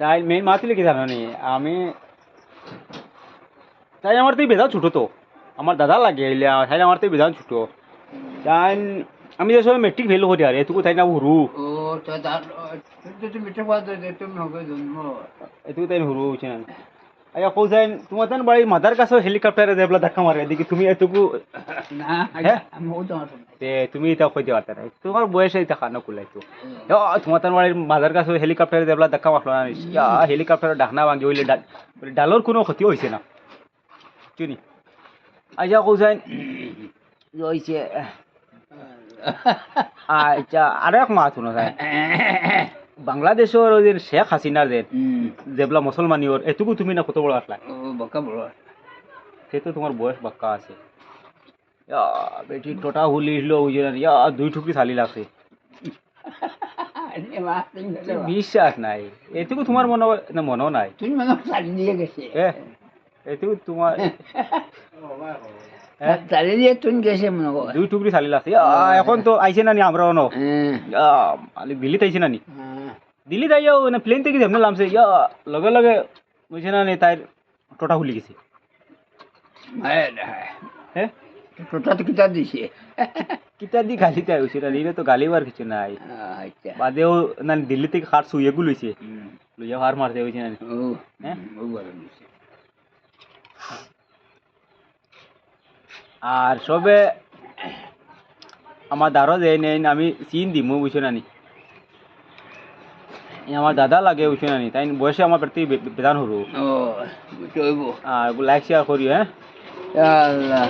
তাই মেইন মাছিল কি জানো নি আমি তাই আমার তো বেদা ছোটো তো। আমার দাদা লাগে এলে তাই আমার তো বিধান ছুটো। তাই আমি যে সময় মেট্রিক ফেল করি আর এটুকু তাই না হুরু এটুকু তাই হুরু হচ্ছে না কৌ যাই তোমার তাই বাড়ির মাদার কাছেও হেলিকপ্টারে যাই বলে ধাক্কা মারে এদিকে তুমি এটুকু না হ্যাঁ? তুমি এটা কইতে পারতে না তোমার বয়সে এটা খানো কুলাইতো তার বাড়ির মাদার কাছে হেলিকপ্টারে যাই বলে ধাক্কা মারলো না হেলিকপ্টারের ডাকনা ভাঙি হইলে ডালর কোনো ক্ষতি হয়েছে না? চিনি আচ্ছা কৌ যাই হয়েছে আচ্ছা আর এক মাছ শুনো যায় বাংলাদেশের ওই যে শেখ হাসিনার যে যেবলা মুসলমানিওর এটুকু তুমি না কত বড় আসলা ও বকা বড়। সে তো তোমার বয়স বাক্কা আছে। ইয়া, বেটি টোটা ওই যে ইয়া দুই টুকরি থালি লাগছে। বিশ্বাস নাই। এটুকু তোমার মনে না মনেও নাই। তুমি মানে দিয়ে গেছে। এটুকু তোমার শাড়ি দিয়ে তুমি গেছে মনে করো দুই টুকরি থালি লাগছে এখন তো আইছে না। নি আমরা ন দিল্লিতে আইছে না নি দিল্লিতে আইয়াও না প্লেন থেকে যেমন নামছে। ইয়া লগে লগে বুঝছে না নি তাই টোটা হুলি গেছে হ্যাঁ। টোটা তো কিতা দিছে। কিতা দি গালিতে আইছে না নিলে তো গালিবার কিছু নাই। আচ্ছা। বাদেও না দিল্লি থেকে হার শুয়ে গুলো হইছে। লইয়া হার মারতে হইছে না হ্যাঁ? আর সবে আমার দারো যে নেই আমি চিন দিমু বুঝছ নানি আমার দাদা লাগে বুঝছ নানি তাই বয়সে আমার প্রতি বিধান হরু আর লাইক শেয়ার করি হ্যাঁ আল্লাহ।